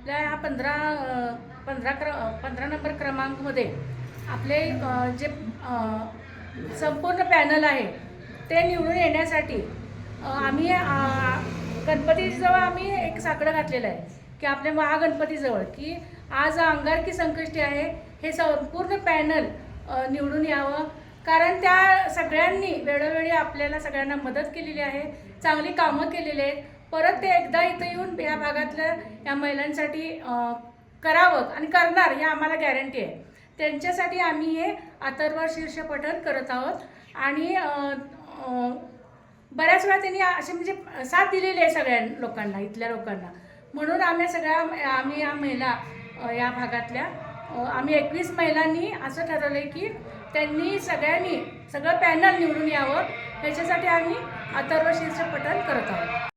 आपल्या ह्या पंधरा पंधरा क्र पंधरा नंबर क्रमांकमध्ये आपले जे संपूर्ण पॅनल आहे ते निवडून येण्यासाठी आम्ही गणपतीजवळ आम्ही एक साकडं घातलेलं आहे की आपल्या महागणपतीजवळ की आज अंगारकी संकष्टी आहे हे संपूर्ण पॅनल निवडून यावं. कारण त्या सगळ्यांनी वेळोवेळी आपल्याला सगळ्यांना मदत केलेली आहे चांगली कामं केलेली आहेत. परत ते एकदा इथं येऊन या भागातल्या या महिलांसाठी करावं आणि करणार हे आम्हाला गॅरंटी आहे. त्यांच्यासाठी आम्ही हे अथर्व शीर्ष पठण करत आहोत. आणि बऱ्याच वेळा त्यांनी असे म्हणजे साथ दिलेली आहे सगळ्या लोकांना इथल्या लोकांना. म्हणून आम्ही सगळ्या आम्ही या महिला या भागातल्या आम्ही एकवीस महिलांनी असं ठरवलं आहे की त्यांनी सगळ्यांनी सगळं पॅनल निवडून यावं. ह्याच्यासाठी आम्ही अथर्व शीर्ष पठण करत आहोत.